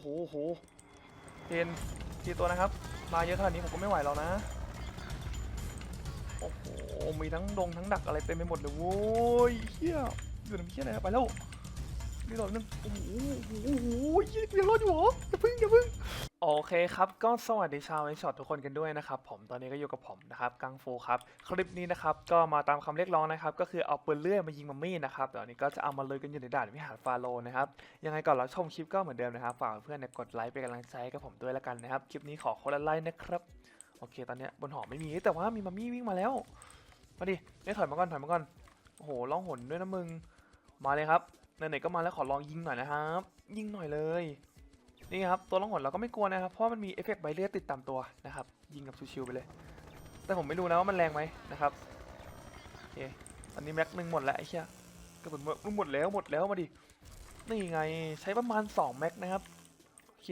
โหโอ้โหเทนทีตัวนะครับ มาเยอะขนาดนี้ผมก็ไม่ไหวแล้วนะ โอ้โห มีทั้งดงทั้งดักอะไรเต็มไปหมดเลยโว้ยเฮียอยู่น้ำเฮียอะไรไปแล้ว นี่หลอดนึงโอ้โหโอ้โหยังรอดอยู่เหรออย่าพึ่งอย่าพึ่งโอเคครับก็สวัสดีชาวไอช็อตทุกคนกันด้วยนะครับผมตอนนี้ก็อยู่กับผมนะครับกังฟูครับคลิปนี้นะครับก็มาตามคำเรียกร้องนะครับก็คือเอาปืนเลื่อยมายิงมัมมี่นะครับเดี๋ยวนี้ก็จะเอามาเลยกันอยู่ในด่านวิหารฟาโรนะครับยังไงก่อนรับชมคลิปก็เหมือนเดิมนะครับฝากเพื่อนกดไลค์เป็นกำลังใจกับผมด้วยละกันนะครับคลิปนี้ขอคนละไลค์นะครับโอเคตอนนี้บนหอไม่มีแต่ว่ามีมัมมี่วิ่งมาแล้วมาดิไม่ถอยมาก่อนถอยมาก่อนโอ้โหล่องหนด้วยนะมึงมาเลยครับ ไหนๆก็มาแล้วขอลองยิงหน่อยนะครับ ยิงหน่อยเลย นี่ครับตัวล่องหนเราก็ไม่กลัวนะครับ เพราะมันมีเอฟเฟกต์ใบเลือดติดตามตัวนะครับ ยิงกับชิวๆไปเลย แต่ผมไม่รู้นะว่ามันแรงไหมนะครับโอเคอันนี้แม็กหนึ่งหมดแล้วไอ้เชี่ยกระสุนหมดหมดแล้วหมดแล้วมาดินี่ไงใช้ประมาณ2แม็กนะครับโอเค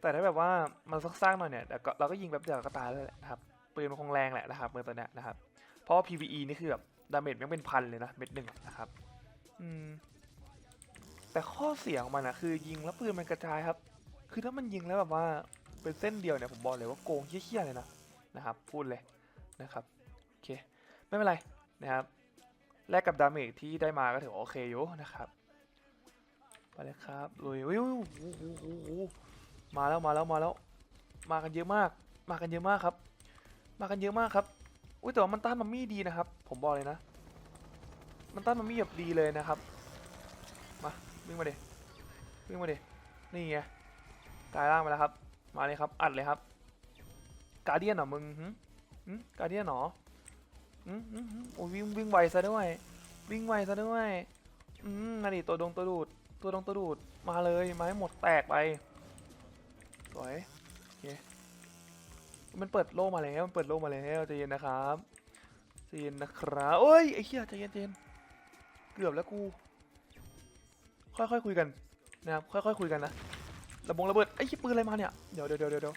แต่ถ้าแบบว่ามันซักๆหน่อยเนี่ยเดี๋ยวก็เราก็ยิงแบบเดียวก็ตายแล้วแหละนะครับปืนมันคงแรงแหละนะครับเมื่อตัวเนี้นะครับเพราะว่า PVE นี่คือแบบดาเมจมันเป็นพันเลยนะเม็ดหนึ่งนะครับ อืม แต่ข้อเสียของมันอะคือยิงแล้วปืนมันกระจายครับ คือถ้ามันยิงแล้วแบบว่าเป็นเส้นเดียวเนี่ยผมบอกเลยว่าโกงเฮี้ยๆเลยนะนะครับพูดเลยนะครับโอเคไม่เป็นไรนะครับแลกกับดาเมจที่ได้มาก็ถือโอเคอยู่นะครับไปเลยครับลุยอุ้ยมาแล้วมาแล้วมาแล้ว มากันเยอะมาก มากันเยอะมากครับ มากันเยอะมากครับอุ้ยแต่ว่ามันต้านมัมมี่ดีนะครับ ผมบอกเลยนะ มันต้านมัมมี่แบบดีเลยนะครับ มาวิ่งมาเดิวิ่งมาเดินี่ไงกลายร่างไปแล้วครับ มาเลยครับ อัดเลยครับ กาเดียนเหรอมึงหึหึกาเดียนเหรอหึหึหึโอ้ยวิ่งวิ่งไวซะด้วย วิ่งไวซะด้วย อืมมาดิตัวดงตัวดูด ตัวดงตัวดูด มาเลยมาให้หมดแตกไป สวยโอเคมันเปิดโล่มาแล้ว มันเปิดโล่มาแล้วใจเย็นนะครับใจเย็นนะครับ โอ้ยไอ้เหี้ยใจเย็นใจเย็น เกือบแล้วกู ค่อยๆคุยกันนะครับค่อยๆคุยกันนะระบงระเบิดไอ้ยปืนอะไรมาเนี่ยเดี๋ยวเดี๋ยวเดี๋ยวเดี๋ยว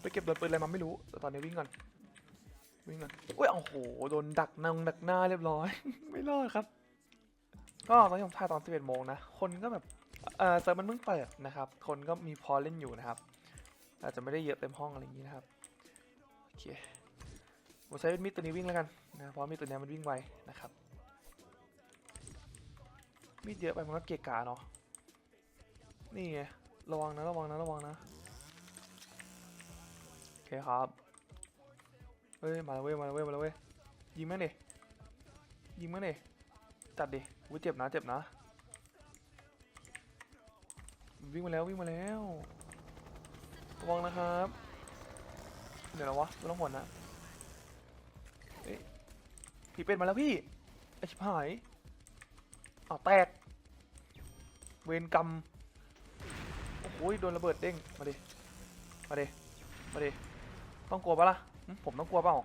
ไปเก็บโดนปืนอะไรมาไม่รู้แต่ตอนนี้วิ่งก่อนวิ่งก่อนอุ้ยโอ้โหโดนดักนงดักหน้าเรียบร้อย ไม่รอดครับ ก็ตอนนี้ผมถ่ายตอน11โมงนะคนก็แบบเออเซิร์ฟมันเพิ่งเปิดนะครับ คนก็มีพอเล่นอยู่นะครับอาจจะไม่ได้เยอะเต็มห้องอะไรอย่างนี้นะครับโอเคผมใช้มีดตัวนี้วิ่งแล้วกันนะเพราะมีดตัวนี้มันวิ่งไวนะครับ มีดเยอะไปมันก็เกะกะเนาะ นี่ไง ระวังนะระวังนะระวังนะ โอเคครับ เฮ้ย มาแล้วเว้ย มาแล้วเว้ย มาแล้วเว้ย ยิงแม่งดิยิงแม่งดิจัดดิอุ้ยเจ็บนะเจ็บนะ วิ่งมาแล้ววิ่งมาแล้ว ระวังนะครับ เดี๋ยวนะวะต้องหวงนะเฮ้ยผีเป็ดมาแล้วพี่ไอชิบหาย อ้าแตก เวรกรรม โอ้โหโดนระเบิดเด้ง มาดิ มาดิ มาดิ ต้องกลัวปะล่ะ ผมต้องกลัวเปล่า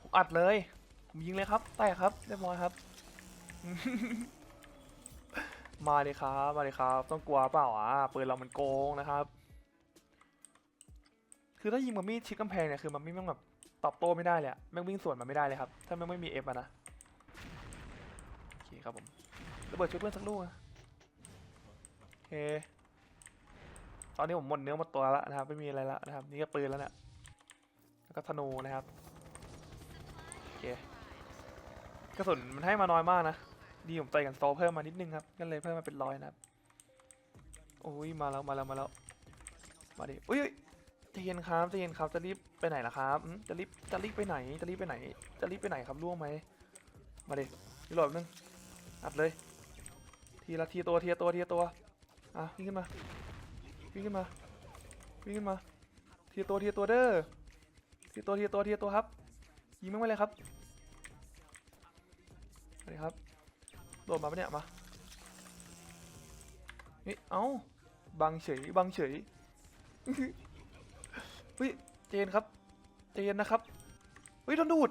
ผมอัดเลย ผมยิงเลยครับ แตกครับเรียบร้อยครับ มาดิครับ มาดิครับ ต้องกลัวเปล่าอะปืนเรามันโกงนะครับ คือถ้ายิงมันมีดชิดกำแพงเนี่ยคือมันไม่แม่งแบบตอบโต้ไม่ได้เลยแม่งวิ่งสวนมันไม่ได้เลยครับ ถ้าแม่งไม่มีเอฟนะ โอเคครับผม ระเบิดช่วยเพื่อนสักลูกนะโอเคตอนนี้ผมหมดเนื้อหมดตัวแล้วนะครับ ไม่มีอะไรแล้วนะครับ นี่ก็ปืนแล้วเนะแล้วก็ธนูนะครับโอเคกระสุนมันให้มาน้อยมากนะดีผมใส่กันโซเพิ่มมานิดนึงครับก็เลยเพิ่มมาเป็นร้อยนะครับโอ้ยมาแล้วมาแล้วมาแล้วมาดิอุ้ยใจเย็นครับใจเย็นครับจะรีบไปไหนล่ะครับจะรีบจะรีบไปไหนจะรีบไปไหน จะรีบไปไหนครับร่วงไหมมาดิรีโหลดนึงอัดเลย ทีละทีตัวทีตัวทีตัวอะวิ่งขึ้นมาวิ่งขึ้นมาวิ่งขึ้นมาทีตัวทีตัวเด้อทีตัวทีตัวทีตัวครับยิงไม่งไปเลยครับมาเลยครับโดดมาปะเนี่ยมานี่เอ้าบังเฉยบังเฉยเฮ้ยเจนครับ เจนนะครับเฮ้ยโดนดูด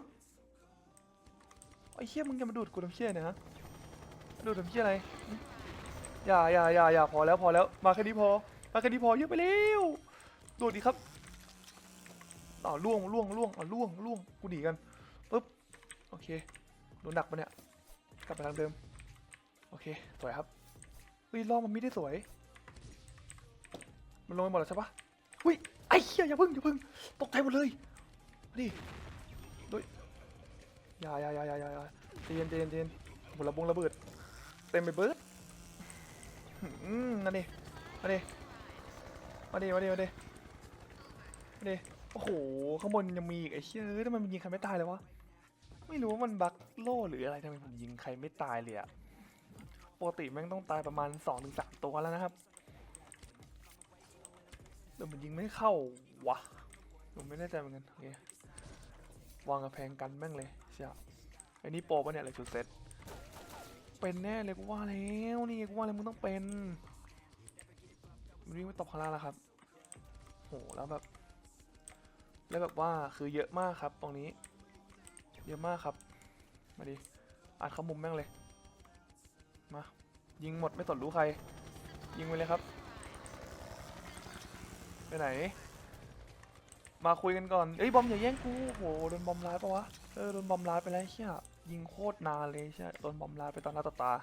ไอ้เชี่ยมึงจะมาดูดกูทำเชี่ยเนี่ยฮะ ดูทำเพี้ยอะไร อย่าอย่าอย่าอย่าพอแล้วพอแล้ว มาแค่นี้พอ มาแค่นี้พอเยอะไปเร็วดดดีครับต่อล่วงล่วงล่วงอะล่วงล่วงกูหนีกันปึ๊บโอเคโดนดักปะเนี่ยกลับไปทางเดิมโอเคสวยครับเฮ้ยล่อมันไม่ได้สวย มันลงไปหมดแล้วใช่ปะอุ้ยไอ้เหี้ยอย่าพึ่งอย่าพึ่งตกใจหมดเลยมาดิดุยอย่าอย่าอย่าอย่าอย่าอย่าใจเย็นใจเย็นใจเย็นหมดระบงระเบิด เต็มไปเบิร์ดอืมนั่นดิมาดิมาดิมาดิมาดิมาดิโอ้โห ข้างบนยังมีอีกไอ้เหี้ยเอ้ยทำไมมันยิงใครไม่ตายเลยวะ ไม่รู้ว่ามันบั๊กโล่หรืออะไรทำไมผมยิงใครไม่ตายเลยอะปกติแม่งต้องตายประมาณ2อถึงสตัวแล้วนะครับแต่มันยิงไม่เข้าวะผมไม่แน่ใจเหมือนกันโอเควางกระแพงกันแม่งเลยเชียไอ้นี่โปรปะเนี่ยอะไรชุดเซ็ต เป็นแน่เลยกูว่าแล้วนี่กูว่าแล้วมึงต้องเป็นมันวิ่งไปตบข้างล่าแล้วครับโหแล้วแบบแล้วแบบว่าคือเยอะมากครับตรงนี้ เยอะมากครับ มาดิอัดเข้ามุมแม่งเลยมายิงหมดไม่สนรู้ใคร ยิงไปเลยครับ ไปไหน มาคุยกันก่อนเอ้ยบอมอย่าแย่งกู โหโดนบอมร้ายปะวะ เออโดนบอมร้ายไปแล้วเชี่ยยิงโคตรนานเลยใช่โดนบอมร้ายไปตอนหน้าต่อตา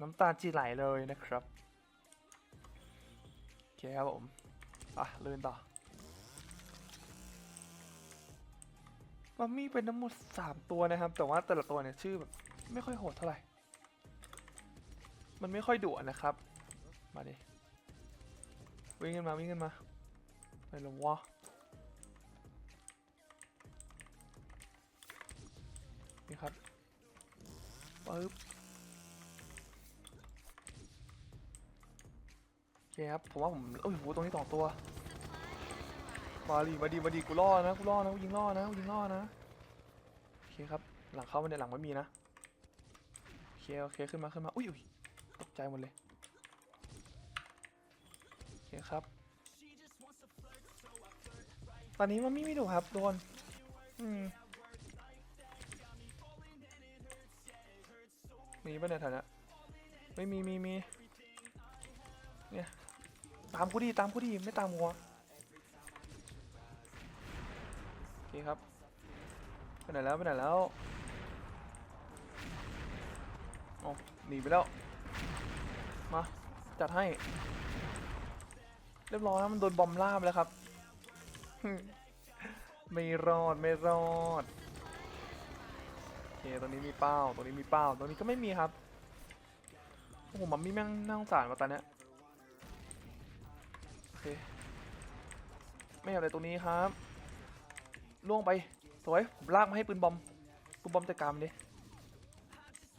น้ำตาจีไหลเลยนะครับโอเคครับผมอะเลื่อนต่อมัมมี่เป็นทั้งหมดสามตัวนะครับ แต่ว่าแต่ละตัวเนี่ยชื่อแบบไม่ค่อยโหดเท่าไหร่ มันไม่ค่อยดุนะครับ มาดิวิ่งกันมาวิ่งกันมา ไปลงวะนี่ครับปึ๊บโอเคครับผมว่าผมโอ้ยโหตรงนี้สองตัวมาดิมาดิมาดิกูล่อนะกูล่อนะกูยิงล่อนะกูยิงล่อนะโอเคครับหลังเข้ามาในยหลังไม่มีนะโอเคโอเคขึ้นมาขึ้นมาอุ้ยอุ้ยตกใจหมดเลยโอเคครับ ตอนนี้มันไม่มีดุครับโดนอืมมีปะเนี่ยแถวนี้ไม่มีมีมีเนี่ยตามกูดีตามกูดีไม่ตามหัวโอเคครับไปไหนแล้วไปไหนแล้วเอ๋อหนีไปแล้วมาจัดให้ เรียบร้อยแล้วมันโดนบอมล่าไปแล้วครับ ไม่รอดไม่รอดโอเคตรงนี้มีเป้าตรงนี้มีเป้าตรงนี้ก็ไม่มีครับโอ้โหมัมมี่แม่งน่าสงสารว่ะตอนเนี้ยโอเคไม่เอาอะไรตรงนี้ครับล่วงไปสวยผมลากมาให้ปืนบอมปืนบอมจัดกามนดิ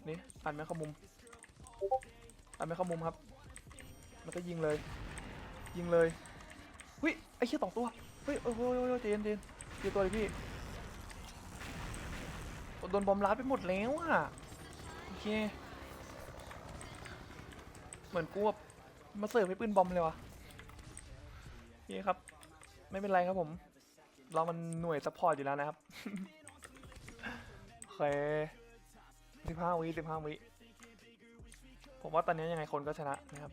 นี่อันไม่เข้ามุมอันไม่เข้ามุมครับแล้วก็ยิงเลย ยิงเลยเฮ้ยไอ้เชี่ยสองตัว เฮ้ยโอ้โหเจนเจนเจนตัวเลยพี่โดนบอมรัดไปหมดแล้วอะโอเคเหมือนกูแบบมาเสิร์ฟให้ปืนบอมเลยวะนี่ครับ ไม่เป็นไรครับผม เรามันหน่วยซัพพอร์ตอยู่แล้วนะครับโอเคสิบห้าวิสิบห้าวิผมว่าตอนนี้ยังไงคนก็ชนะนะครับ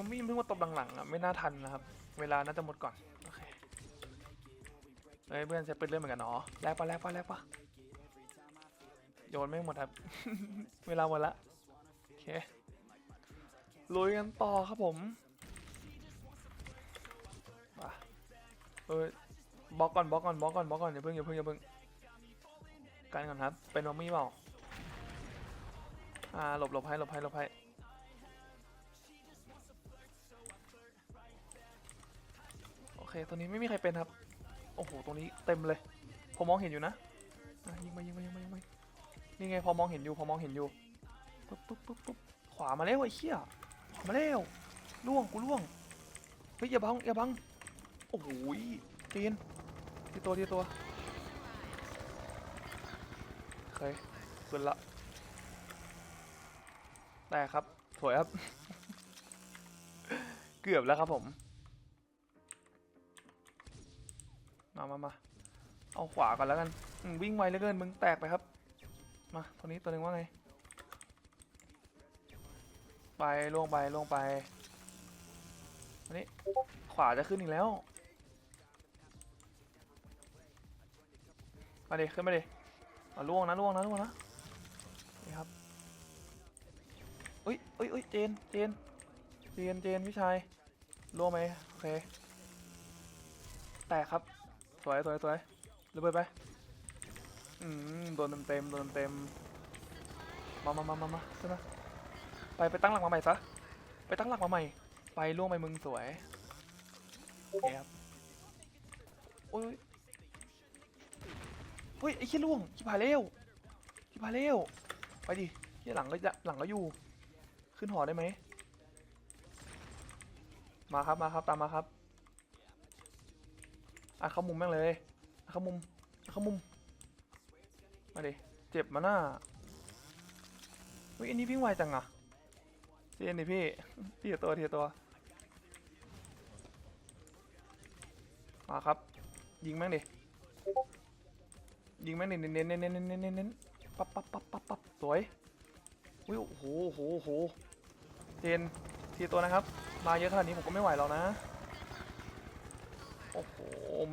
มันไม่เพิ่งมาตบหลังๆอะไม่น่าทันนะครับ เวลาน่าจะหมดก่อนโอเคเฮ้ยเพื่อนใช้ปืนเล่นเหมือนกันเนาะแลกปะแลกปะแลกปะโยนไม่หมดครับ เวลาหมดละโอเคลุยกันต่อครับผมเอ้ยบล็อกก่อนบล็อกก่อนบล็อกก่อนบล็อกก่อนอย่าเพิ่งอย่าเพิ่งอย่าเพิ่งกันก่อนครับเป็นมัมมี่เปล่าอ่าหลบหลบให้หลบให้หลบให้ เคตัวนี้ไม่มีใครเป็นครับ โอ้โห ตรงนี้เต็มเลย ผมมองเห็นอยู่นะยิงมายิงมายิงมายิงมานี่ไงพอมองเห็นอยู่พอมองเห็นอยู่ปุ๊บปุ๊บปุ๊บปุ๊บขวามาแล้วไอ้เหี้ยขวามาแล้วล่วงกูล่วงเฮ้ยอย่าบังอย่าบังโอ้โหตีนทีตัวทีตัวเคเปิดละแต่ครับสวยครับ เกือบแล้วครับผม มามามาเอาขวาก่อนแล้วกันวิ่งไวเหลือเกินมึงแตกไปครับ มาตัวนี้ตัวหนึ่งว่าไง ไปล่วงไปล่วงไปอันนี้ขวาจะขึ้นอีกแล้ว มาดิขึ้นมาดิเอาล่วงนะล่วงนะล่วงนะนี่ครับเอ้ยเอ้ยเอ้ยเจนเจนเจนเจนพี่ชายรั่วงไหมโอเคแตกครับ สวยสวยสวยระเบิดไปอืมโดนเต็มเต็มโดนเต็มมามามามามาขึ้นมไปไปตั้งหลักมาใหม่ซะไปตั้งหลักมาใหม่ ไปล่วงไปมึงสวยโอเคครับโอ้ยเฮ้ยไอ้ขี้ล่วงชิบหาเร็วชิบหาเร็วไปดิเหียหลังก็หลังก็อยู่ ขึ้นหอได้ไหมมาครับมาครับตามมาครับ อะเข้ามุมแม่งเลยเข้ามุมเข้ามุม มาดิเจ็บมาหน้าวิอันนี้วิ่งไวจังอะเจนดิพี่เทียตัวเทียตัว มาครับ ยิงแม่งดิ ยิงแม่งดิเน้นเน้นเน้นเน้นเน้นเน้นปั๊บปั๊บปั๊บปั๊บปั๊บสวยวิโอ้โหโอ้โหโอ้โหเจนเทียตัวนะครับ มาเยอะขนาดนี้ผมก็ไม่ไหวแล้วนะ อ้โห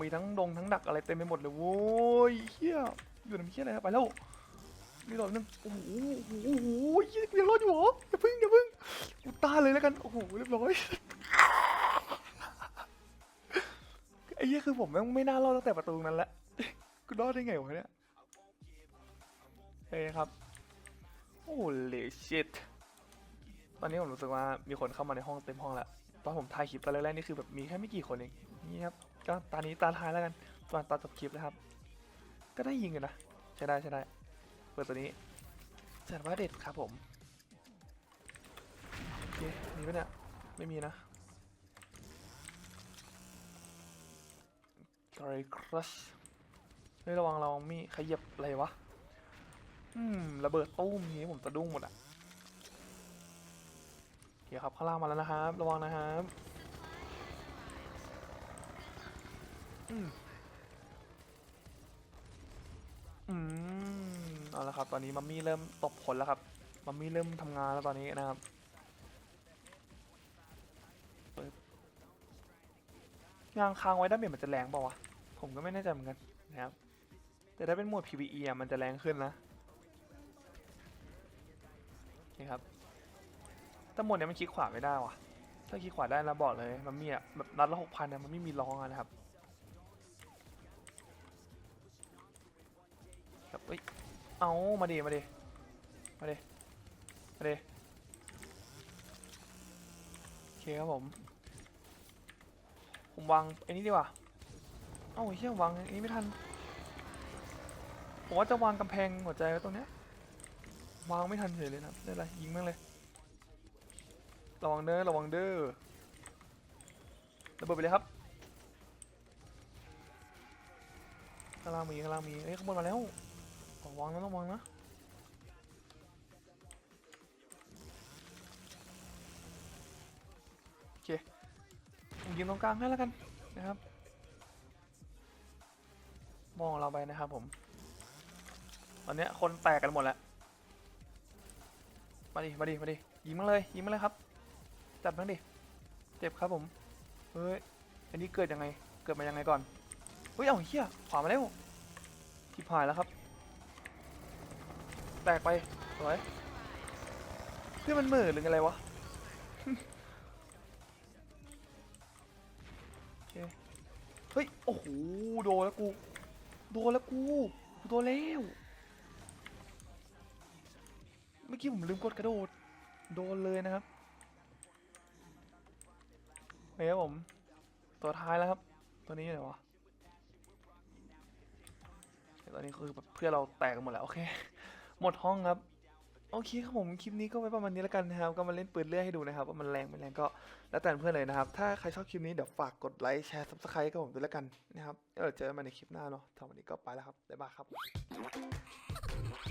มีทั้งดงทั้งดักอะไรเต็มไปหมดเลยโว้ยเฮียอยู่ในเฮียอะไรครับไปแล้วมีหลอดนึงโอ้โหโอ้โหโอ้โหเฮียยังรอดอยู่เหรออย่าพึ่งอย่าพึ่งกูตาเลยแล้วกันโอ้โหเรียบร้อยไอ้เหี้ยคือผมแม่งไม่น่ารอดตั้งแต่ประตูนั้นแหละกูรอดได้ไงวะเนี่ยเฮ้ยครับโอ้เลชิตตอนนี้ผมรู้สึกว่ามีคนเข้ามาในห้องเต็มห้องแล้วตอนผมถ่ายคลิปตอนแรกๆนี่คือแบบมีแค่ไม่กี่คนเองนี่ครับ ก็ตอนนี้ตาท้ายแล้วกันตอนตอนจบคลิปนะครับ ก็ได้ยิงกันนะ ใช่ได้ใช่ได้ เปิดตัวนี้จัดว่าเด็ดครับผมโอเคมีปะเนี่ยไม่มีนะกรครัชเฮ้ยระวังระวังมีขยับอะไรวะ อืม ระเบิดตู้มนี้ผมสะดุ้งหมดอะโอเคครับข้างล่างมาแล้วนะครับ ระวังนะครับ อืมอืมเอาละครับ ตอนนี้มัมมี่เริ่มตกผลแล้วครับ มัมมี่เริ่มทำงานแล้วตอนนี้นะครับงานค้างไว้ด้านเบียมันจะแรงเปล่าวะ ผมก็ไม่แน่ใจเหมือนกันนะครับ แต่ถ้าเป็นหมวด PVE อะมันจะแรงขึ้นนะนี่ครับแต่หมวดเนี้ยมันคลิกขวาไม่ได้ว่ะถ้าคลิกขวาได้แล้วบอกเลย มันมีอะแบบนัดละหกพันเนี่ยมันไม่มีร้องอะนะครับ เอามาดิมาดิมาดิมาดิโอเคครับผมผมวางไอ้นี้ดีกว่าเอ้าเหี้ยวางไอ้นี้ไม่ทันผมว่าจะวางกำแพงหัวใจไว้ตรงเนี้ยวางไม่ทันเฉยเลยนะได้ไรยิงแม่งเลยระวังเด้อระวังเด้อระเบิดไปเลยครับข้างล่างมีข้างล่างมีเอ้ยข้างบนมาแล้ว ระวังนะระวังนะโอเคผมยืนตรงกลางให้แล้วกันนะครับ มองเราไปนะครับผมตอนนี้คนแตกกันหมดแล้วมาดิมาดิมาดิยิงมาเลยยิงมาเลยครับ จัดมันดิเจ็บครับผมเฮ้ยอันนี้เกิดยังไงเกิดมายังไงก่อนเฮ้ยเอาเฮียขวามาแล้วที่พายแล้วครับ แตกไปสวยเพื่อนมันหม่อหรืออะไรวะเฮ้ย โอ้โห โดนแล้วกู โดนแล้วกูกูโดนแล้วเมื่อกี้ผมลืมกดกระโดด โดนเลยนะครับเฮ้ยผม ตัวท้ายแล้วครับ ตัวนี้ไหนวะตอนนี้คือเพื่อนเราแตกกันหมดแล้ว โอเค หมดห้องครับ โอเคครับผมคลิปนี้ก็ไว้ประมาณนี้แล้วกันนะครับ ก็มาเล่นปืนเลื่อยให้ดูนะครับ ว่ามันแรงไม่แรงก็แล้วแต่เพื่อนเลยนะครับ ถ้าใครชอบคลิปนี้เดี๋ยวฝากกดไลค์แชร์ซับสไครต์กับผมด้วยแล้วกันนะครับเดี๋ยวเจอกันใหม่ในคลิปหน้าเนาะทำวันนี้ก็ไปแล้วครับบ๊ายบายครับ